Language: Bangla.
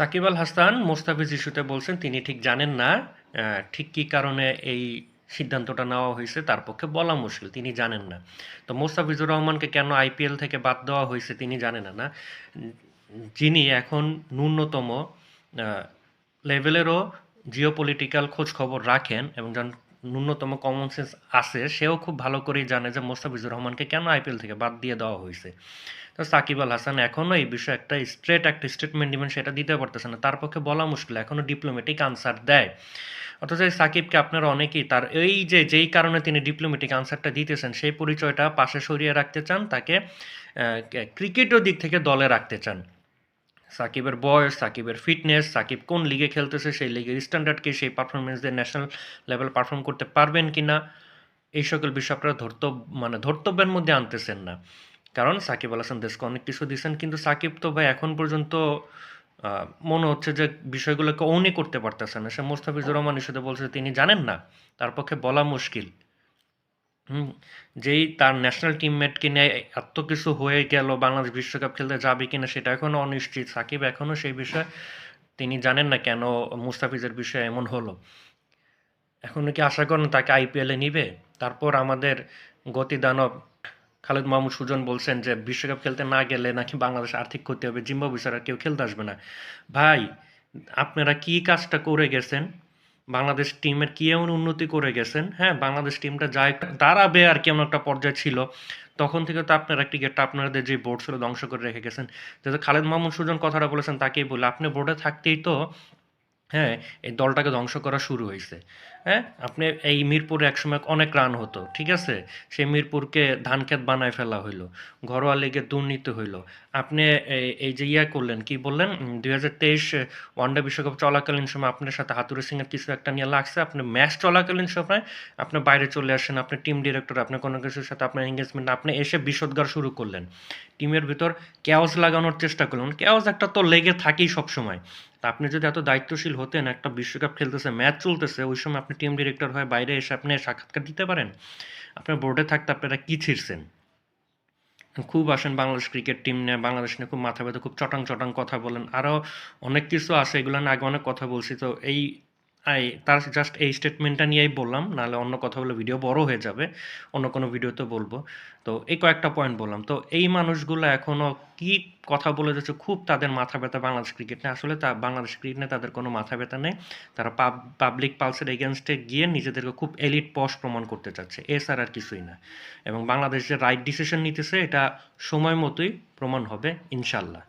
সাকিব আল হাসান মোস্তাফিজ ইস্যুতে বলছেন, তিনি ঠিক জানেন না ঠিক কী কারণে এই সিদ্ধান্তটা নেওয়া হয়েছে, তার পক্ষে বলা মুশকিল, তিনি জানেন না। তো মোস্তাফিজুর রহমানকে কেন আইপিএল থেকে বাদ দেওয়া হয়েছে, তিনি জানেন না। যিনি এখন ন্যূনতম লেভেলেরও জিও পলিটিক্যাল খোঁজ খবর রাখেন এবং ন্যূনতম কমন সেন্স আছে, সেও খুব ভালো করেই জানে যে মোস্তাফিজুর রহমানকে কেন আইপিএল থেকে বাদ দিয়ে দেওয়া হয়েছে। তো সাকিব আল হাসান এখনও এই বিষয়ে একটা স্ট্রেট একটা স্টেটমেন্ট দিবেন, সেটা দিতে পারতেছে না। তার পক্ষে বলা মুশকিল এখনও ডিপ্লোম্যাটিক আনসার দেয়। অথচ এই সাকিবকে আপনারা অনেকেই তার এই যে, যেই কারণে তিনি ডিপ্লোম্যাটিক আনসারটা দিতেছেন, সেই পরিচয়টা পাশে সরিয়ে রাখতে চান, তাকে ক্রিকেটও দিক থেকে দলে রাখতে চান। সাকিবের বয়স, সাকিবের ফিটনেস সাকিব কোন লিগে খেলতেছে, সেই লিগের স্ট্যান্ডার্ডকে সেই পারফরমেন্স দিয়ে ন্যাশনাল লেভেল পারফর্ম করতে পারবেন কি না এই সকল বিষয় আপনারা ধর্ত মানে ধর্তব্যের মধ্যে আনতেছেন না। কারণ সাকিব আল হাসান দেশকে অনেক কিছু দিচ্ছেন কিন্তু সাকিব তো ভাই এখন পর্যন্ত মনে হচ্ছে যে বিষয়গুলোকে ওনই করতে পারতেছে না। সে মোস্তাফিজুর রহমান ইস্যুতে বলছে, তিনি জানেন না, তার পক্ষে বলা মুশকিল। হুম, যেই তার ন্যাশনাল টিমমেটকে নিয়ে এত কিছু হয়ে গেল, বাংলাদেশ বিশ্বকাপ খেলতে যাবে কিনা সেটা এখনও অনিশ্চিত। সাকিব এখনও সেই বিষয়ে তিনি জানেন না কেন মুস্তাফিজের বিষয়ে এমন হলো। এখনও কি আশা করেন তাকে আইপিএলে নিবে? তারপর আমাদের গতিদানব খালেদ মাহমুদ সুজন বলছেন যে, বিশ্বকাপ খেলতে না গেলে নাকি বাংলাদেশ আর্থিক ক্ষতি হবে জিম্বাবু ছাড়া কেউ খেলতে আসবে না। ভাই, আপনারা কি কাজটা করে গেছেন? বাংলাদেশ টিমের কি এমন উন্নতি করে গেছেন? হ্যাঁ বাংলাদেশ টিমটা যা দাঁড়াবে আর কেমন একটা পর্যায়ে ছিল। তখন থেকে তো আপনারা গেটটা আপনাদের যে বোর্ড ছিল ধ্বংস করে রেখে গেছেন। যেহেতু খালেদ মাহমুদ সুজন কথাটা বলেছেন, তাকেই বলি, আপনি বোর্ডে থাকতেই তো হ্যাঁ এই দলটাকে ধ্বংস করা শুরু হয়েছে হ্যাঁ আপনি এই মিরপুরে একসময় অনেক রান হতো, ঠিক আছে? সেই মিরপুরকে ধান ক্ষেত বানায় ফেলা হইল, ঘরোয়া লিগে দুর্নীতি হইল। আপনি এই- যে ইয়া করলেন, কি বললেন? দুই হাজার তেইশ ওয়ানডে বিশ্বকাপ চলাকালীন সময় আপনার সাথে হাতুরে সিংয়ের কিছু একটা নিয়ে লাগছে, আপনি ম্যাচ চলাকালীন সময় আপনি বাইরে চলে আসেন, আপনি টিম ডিরেক্টর, আপনি কোনো কিছুর সাথে আপনার এঙ্গেজমেন্ট আপনি এসে বিষোদ্গার শুরু করলেন। টিমের ভিতর ক্যাওস লাগানোর চেষ্টা করলেন। ক্যাওস একটা তো লেগে থাকেই সবসময়। তা আপনি যদি এত দায়িত্বশীল হতেন, একটা বিশ্বকাপ খেলতেছে, ম্যাচ চলতেছে, ওই সময় আপনি টিম ডিরেক্টর হয়ে বাইরে এসে আপনি সাক্ষাৎকার দিতে পারেন? আপনার বোর্ডে থাকতে আপনারা কী ছিঁড়ছেন? খুব আসেন বাংলাদেশ ক্রিকেট টিম নিয়ে, বাংলাদেশ নিয়ে খুব মাথা ব্যথা, খুব চটাং চটাং কথা বলেন। আরও অনেক কিছু আছে, এগুলো নিয়ে আগে অনেক কথা বলছি। তো এই আই, তার জাস্ট এই স্টেটমেন্টটা নিয়েই বললাম, নাহলে অন্য কথা বলে ভিডিও বড় হয়ে যাবে, অন্য কোনো ভিডিওতে বলব। তো এই কয়েকটা পয়েন্ট বললাম। তো এই মানুষগুলো এখনও কি কথা বলে যাচ্ছে, খুব তাদের মাথা ব্যথা বাংলাদেশ ক্রিকেট নিয়ে। আসলে তা বাংলাদেশ ক্রিকেট নিয়ে তাদের কোনো মাথা ব্যথা নেই। তারা পাবলিক পালসের এগেনস্টে গিয়ে নিজেদেরকে খুব এলিট পশ প্রমাণ করতে চাচ্ছে। এছাড়া আর কিছুই না। এবং বাংলাদেশ যে রাইট ডিসিশন নিতেছে, এটা সময় মতোই প্রমাণ হবে, ইনশাল্লাহ।